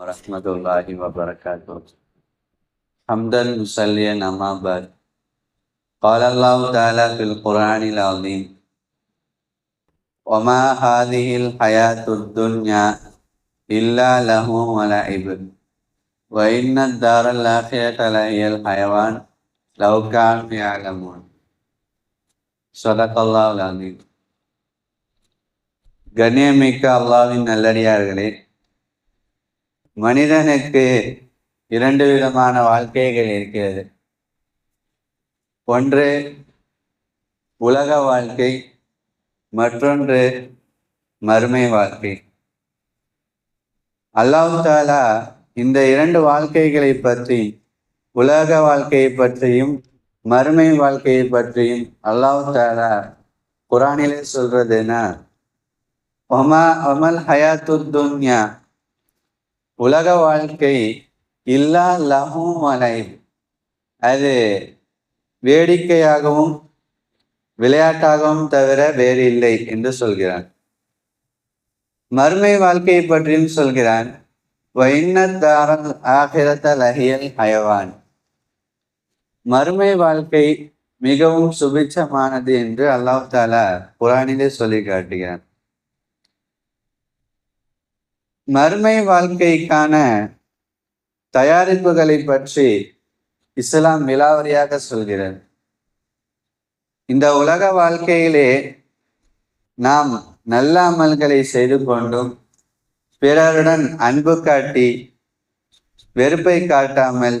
ورحمة الله وبركاته حمدا مصليا أما بعد قال الله تعالى في القرآن العظيم وما هذه الحياة الدنيا إلا له ولعب وإن الدار الآخرة لهي الحيوان لو كانوا يعلمون صدق الله العظيم கண்ணியமிக்க அல்லாவின் நல்லடியார்களே மனிதனுக்கு இரண்டு விதமான வாழ்க்கைகள் இருக்கிறது. ஒன்று உலக வாழ்க்கை மற்றொன்று மறுமை வாழ்க்கை. அல்லாஹ் தாலா இந்த இரண்டு வாழ்க்கைகளை பற்றி உலக வாழ்க்கையை பற்றியும் மறுமை வாழ்க்கையை பற்றியும் அல்லாஹ் தாலா குரானிலே சொல்றதுன்னா ஒமா ஒமல் ஹயாத்து துன்யா உலக வாழ்க்கை இல்லா லஹும் மலை அது வேடிக்கையாகவும் விளையாட்டாகவும் தவிர வேறு இல்லை என்று சொல்கிறான் மறுமை வாழ்க்கையை பற்றியும் சொல்கிறான் வைன்னத்தாரன் ஆகிரத்த லஹியல் ஹயவான். மறுமை வாழ்க்கை மிகவும் சுபிட்சமானது என்று அல்லாஹ் தாலா குரானிலே சொல்லி காட்டுகிறான். மறுமை வாழ்க்கைக்கான தயாரிப்புகளை பற்றி இஸ்லாம் விலாவரியாக சொல்கிறது. இந்த உலக வாழ்க்கையிலே நாம் நல்ல அமல்களை செய்து கொண்டும் பிறருடன் அன்பு காட்டி வெறுப்பை காட்டாமல்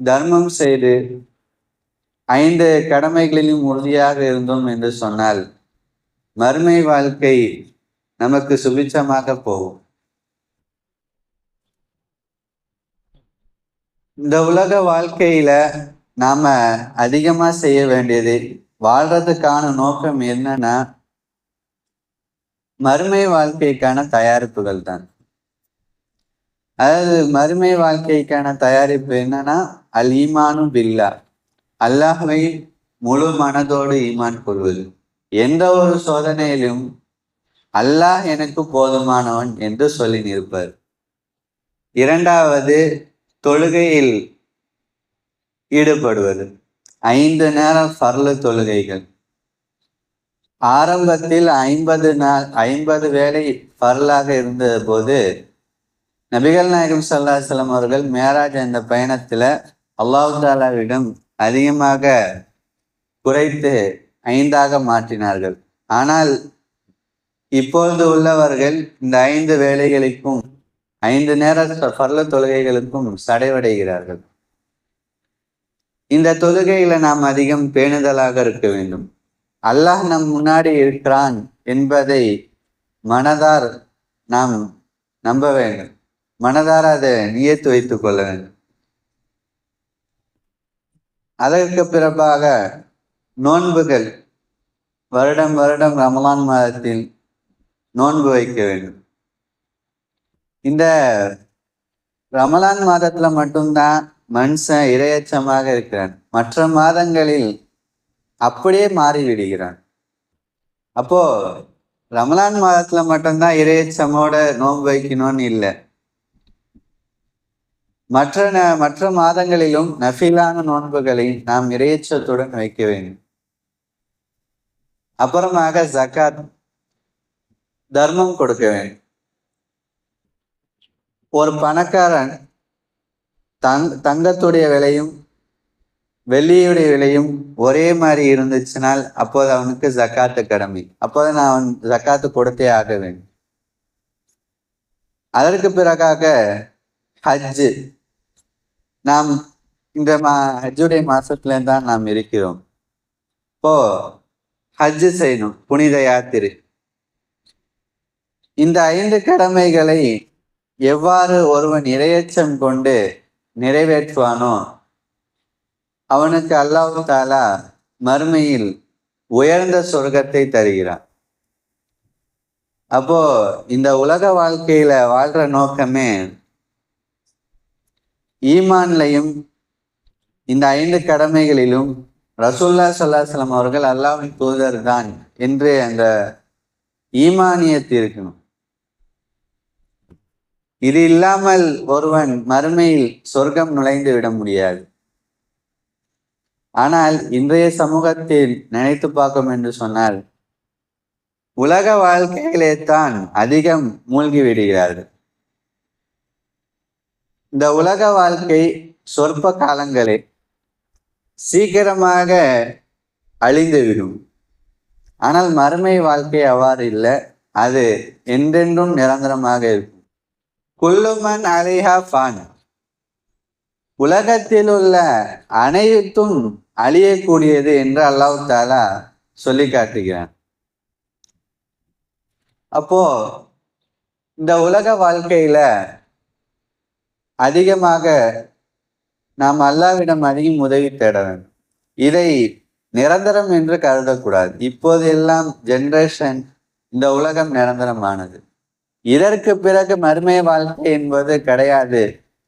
தர்மம் செய்து ஐந்து கடமைகளிலும் உறுதியாக இருந்தோம் என்று சொன்னால் மறுமை வாழ்க்கை நமக்கு சுபிச்சமாக போகும். இந்த உலக வாழ்க்கையில நாம அதிகமா செய்ய வேண்டியது வாழ்றதுக்கான நோக்கம் என்னன்னா மறுமை வாழ்க்கைக்கான தயாரிப்புகள் தான். அதாவது மறுமை வாழ்க்கைக்கான தயாரிப்பு என்னன்னா அல் ஈமானும் பில்லா. அல்லாஹை முழு மனதோடு ஈமான் கொள்வது. எந்த ஒரு சோதனையிலும் அல்லாஹ் எனக்கு போதுமானவன் என்று சொல்லி நிற்பார். இரண்டாவது தொழுகையில் ஈடுபடுவது. ஐந்து நேரம் பர்லு தொழுகைகள். ஆரம்பத்தில் ஐம்பது நாள் ஐம்பது வேலை பரலாக இருந்த போது நபிகள் நாயகம் சல்லாஹலம் அவர்கள் மேராஜ் என்ற பயணத்துல அல்லாஹு தாலாவிடம் அதிகமாக குறைத்து ஐந்தாக மாற்றினார்கள். ஆனால் இப்பொழுது உள்ளவர்கள் இந்த ஐந்து வேலைகளுக்கும் ஐந்து நேர பர்ல தொழுகைகளுக்கும் சடைவடைகிறார்கள். இந்த தொழுகையில நாம் அதிகம் பேணுதலாக இருக்க வேண்டும். அல்லாஹ் நம் முன்னாடி இருக்கிறான் என்பதை மனதார் நாம் நம்ப வேண்டும். மனதார அதை நியத்து வைத்துக் கொள்ள வேண்டும். அதற்கு பிறப்பாக நோன்புகள் வருடம் வருடம் ரமலான் மாதத்தில் நோன்பு வைக்க வேண்டும். இந்த ரமலான் மாதத்துல மட்டும்தான் மனுஷன் இரையச்சமாக இருக்கிறான். மற்ற மாதங்களில் அப்படியே மாறிவிடுகிறான். அப்போ ரமலான் மாதத்துல மட்டும்தான் இரையச்சமோட நோன்பு வைக்கணும்னு இல்லை. மற்ற மற்ற மாதங்களிலும் நஃபிலான நோன்புகளை நாம் இரையச்சத்துடன் வைக்க வேண்டும். அப்புறமாக ஜக்காத் தர்மம் கொடுக்க வேண்டும். ஒரு பணக்காரன் தங் தங்கத்துடைய விலையும் வெள்ளியுடைய விலையும் ஒரே மாதிரி இருந்துச்சுனால் அப்போது அவனுக்கு ஜக்காத்து கடமை. அப்போது நான் அவன் ஜக்காத்து கொடுத்தே ஆக வேண்டும். அதற்கு பிறகாக ஹஜ்ஜு. நாம் இந்த மா ஹஜ்ஜுடைய மாசத்துல தான் நாம் இருக்கிறோம். இப்போ ஹஜ்ஜு செய்யணும். புனித யாத்திரை. இந்த ஐந்து கடமைகளை எவ்வாறு ஒருவன் இரையச்சம் கொண்டு நிறைவேற்றுவானோ அவனுக்கு அல்லாஹு தாலா மறுமையில் உயர்ந்த சொர்க்கத்தை தருகிறான். அப்போ இந்த உலக வாழ்க்கையில வாழ்ற நோக்கமே ஈமான்லையும் இந்த ஐந்து கடமைகளிலும் ரசூல்லா சல்லாஹலம் அவர்கள் அல்லாவின் தூதர் தான் என்று அந்த ஈமானியத்து இருக்கணும். இது இல்லாமல் ஒருவன் மறுமையில் சொர்க்கம் நுழைந்து விட முடியாது. ஆனால் இன்றைய சமூகத்தில் நினைத்து பார்க்கும் என்று சொன்னால் உலக வாழ்க்கையிலே தான் அதிகம் மூழ்கி விடுகிறார்கள். இந்த உலக வாழ்க்கை சொற்ப காலங்களே சீக்கிரமாக அழிந்துவிடும் ஆனால் மறுமை வாழ்க்கை அவ்வாறு இல்லை. அது என்றென்றும் நிரந்தரமாக இருக்கும். குல்லுமன் அலிஹா ஃபான். உலகத்தில் உள்ள அனைத்தும் அழியக்கூடியது என்று அல்லாஹ் தாலா சொல்லி காட்டுகிறான். அப்போ இந்த உலக வாழ்க்கையில அதிகமாக நாம் அல்லாவிடம் அதிகம் உதவி தேட வேண்டும். இதை நிரந்தரம் என்று கருதக்கூடாது. இப்போது எல்லாம் ஜென்ரேஷன் இந்த உலகம் நிரந்தரமானது. இதற்கு பிறகு மறுமை வாழ்க்கை என்பது கிடையாது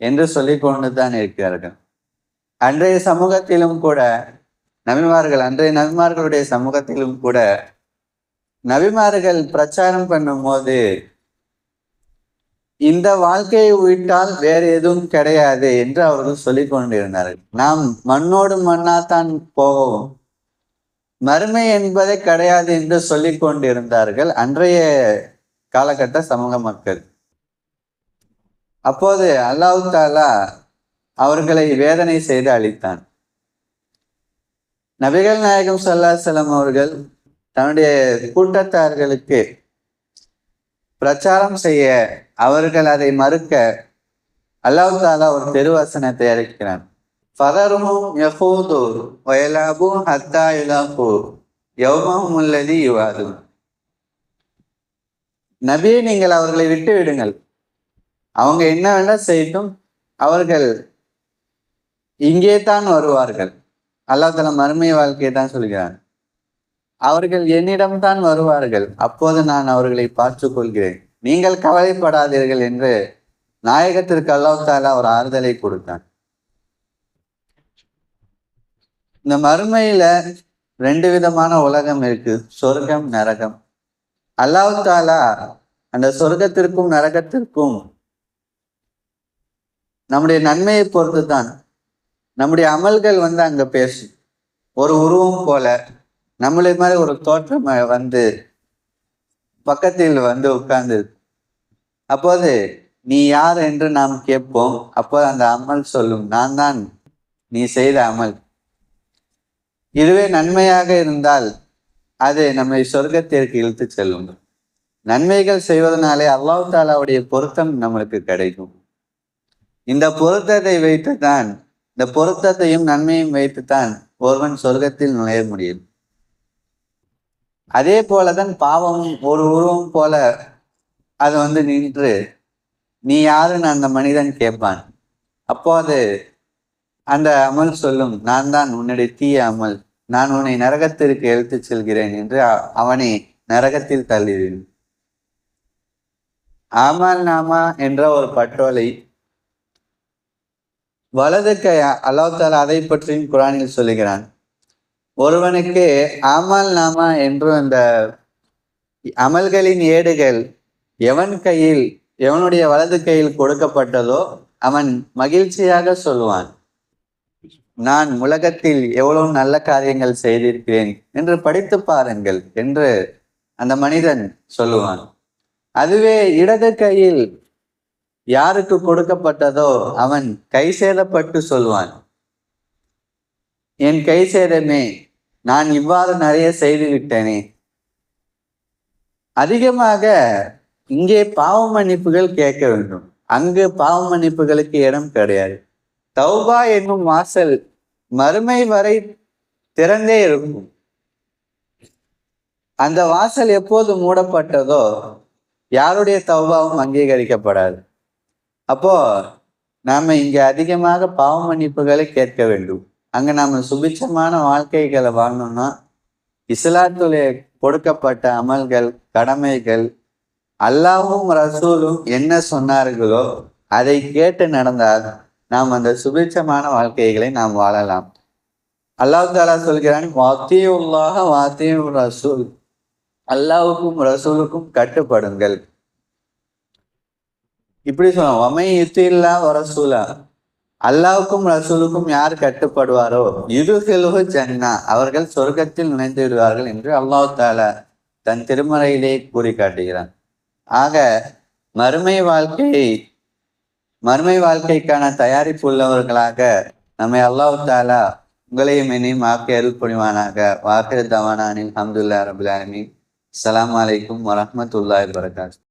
என்று சொல்லி கொண்டுதான் இருக்கிறார்கள். அன்றைய சமூகத்திலும் கூட நபிமார்கள் அன்றைய நபிமார்களுடைய சமூகத்திலும் கூட நபிமார்கள் பிரச்சாரம் பண்ணும் போது இந்த வாழ்க்கையை விட்டால் வேற எதுவும் கிடையாது என்று அவர்கள் சொல்லி கொண்டிருந்தார்கள். நாம் மண்ணோடு மண்ணாத்தான் போவோம். மறுமை என்பதே கிடையாது என்று சொல்லி கொண்டிருந்தார்கள். அன்றைய காலகட்ட சமூக மக்கள். அப்போது அல்லாஹு தாலா அவர்களை வேதனை செய்து அளித்தான் நபிகள் நாயகம் சல்லா செல்லம் அவர்கள் தன்னுடைய கூட்டத்தார்களுக்கு பிரச்சாரம் செய்ய அவர்கள் அதை மறுக்க அல்லாஹு தாலா ஒரு தெருவசனத்தை அழைக்கிறான் ஃபரருமும் யஹூது வயலாபு ஹத்தா இலாபு யௌமஹும் உள்ளதி யுவாது நபியை நீங்கள் அவர்களை விட்டு விடுங்கள். அவங்க என்ன வேண்டாம் செய்யட்டும். அவர்கள் இங்கே தான் வருவார்கள். அல்லாஹ் தலா மறுமை வாழ்க்கையை தான் சொல்கிறான். அவர்கள் என்னிடம்தான் வருவார்கள். அப்போது நான் அவர்களை பார்த்துக் கொள்கிறேன். நீங்கள் கவலைப்படாதீர்கள் என்று நாயகத்திற்கு அல்லாஹ் தாலா ஒரு ஆறுதலை கொடுத்தான். இந்த மறுமையில ரெண்டு விதமான உலகம் இருக்கு. சொர்க்கம் நரகம். அல்லாஹ் தாலா அந்த சொர்க்கத்திற்கும் நரகத்திற்கும் நம்முடைய நன்மையை பொறுத்து தான் நம்முடைய அமல்கள் வந்து அங்க பேசும் ஒரு உருவம் போல நம்மளை மாதிரி ஒரு தோற்றம் வந்து பக்கத்தில் வந்து உட்கார்ந்து அப்போது நீ யார் என்று நாம் கேட்போம். அப்போது அந்த அமல் சொல்லும் நான் தான் நீ செய்த அமல். இதுவே நன்மையாக இருந்தால் அது நம்மை சொர்க்கத்திற்கு இழுத்து செல்லும். நன்மைகள் செய்வதனாலே அல்லாஹ் தாலாவுடைய பொருத்தம் நம்மளுக்கு கிடைக்கும். இந்த பொருத்தத்தை வைத்துத்தான் இந்த பொருத்தத்தையும் நன்மையும் வைத்துத்தான் ஒருவன் சொர்க்கத்தில் நுழைய முடியும். அதே போலதான் பாவமும் ஒரு உருவம் போல அது வந்து நின்று நீ யாருன்னு அந்த மனிதன் கேட்பான். அப்போது அந்த அமல் சொல்லும் நான் தான் உன்னுடைய தீய அமல். நான் உன்னை நரகத்திற்கு எழுத்துச் செல்கிறேன் என்று அவனை நரகத்தில் தள்ளினேன். ஆமால் நாமா என்ற ஒரு பட்டோலை வலது கை அல்லாஹால அதை பற்றியும் குரானில் சொல்லுகிறான். ஒருவனுக்கு ஆமால் நாமா என்று அந்த அமல்களின் ஏடுகள் எவன் கையில் எவனுடைய வலது கையில் கொடுக்கப்பட்டதோ அவன் மகிழ்ச்சியாக சொல்லுவான். நான் உலகத்தில் எவ்வளவு நல்ல காரியங்கள் செய்திருக்கிறேன் என்று படித்து பாருங்கள் என்று அந்த மனிதன் சொல்லுவான். அதுவே இடது கையில் யாருக்கு கொடுக்கப்பட்டதோ அவன் கை சேதப்பட்டு சொல்வான். என் கை சேதமே நான் இவ்வாறு நிறைய செய்து விட்டேனே அதிகமாக இங்கே பாவ மன்னிப்புகள் கேட்க வேண்டும். அங்கு பாவ மன்னிப்புகளுக்கு இடம் கிடையாது. தௌபா என்னும் வாசல் மறுமை வரை திறந்தே இருக்கும். அந்த வாசல் எப்போது மூடப்பட்டதோ யாருடைய தௌபாவும் அங்கீகரிக்கப்படாது. அப்போ நாம இங்க அதிகமாக பாவ மன்னிப்புகளை கேட்க வேண்டும். அங்க நாம சுபிச்சமான வாழ்க்கைகளை வாழணும்னா இஸ்லாத்துலே கொடுக்கப்பட்ட அமல்கள் கடமைகள் அல்லாவும் ரசூலும் என்ன சொன்னார்களோ அதை கேட்டு நடந்தால் நாம் அந்த சுபிட்சமான வாழ்க்கைகளை நாம் வாழலாம். அல்லாஹ் தாலா சொல்கிறான் வாத்தியுள்ளாக வாத்தியும் ரசூல். அல்லாவுக்கும் ரசூலுக்கும் கட்டுப்படுங்கள். இப்படி சொல்லுவோம் வமை இத்தில்லா ரசூலா. அல்லாவுக்கும் ரசூலுக்கும் யார் கட்டுப்படுவாரோ? இருகிலுகு ஜன்னா. அவர்கள் சொர்க்கத்தில் நுழைந்து விடுவார்கள் என்று அல்லாஹ் தாலா தன் திருமறையிலே கூறி காட்டுகிறான் ஆக மறுமை வாழ்க்கையை மறுமை வாழ்க்கைக்கான தயாரிப்பு உள்ளவர்களாக நம்மை அல்லாஹ் தாலா உங்களையும் என்னையும் ஆக்கி அருள் புரிவானாக. வாக்கிர தவானானின் அஹமதுல்லா ரபுல் ஆலமீன். வலைக்கம் அலைக்கும் வரகாத்து